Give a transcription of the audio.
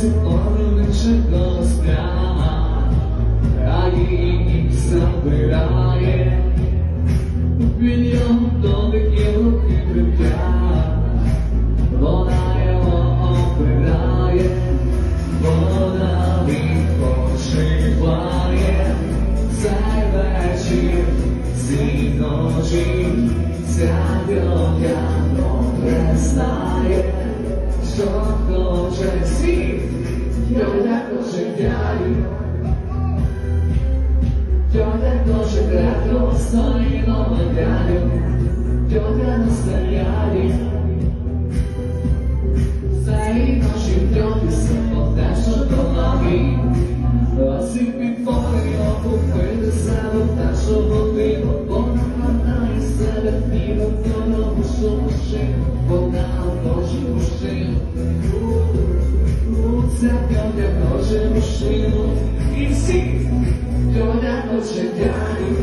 чекала спряма, а її забирає. Він його дотик і руки триття, вона його обирає, вона відпочиває, цей вечір, ці ночі, ця дьогяно не вона хватає себе піва, Srkam da prođem u I svi to da očekaju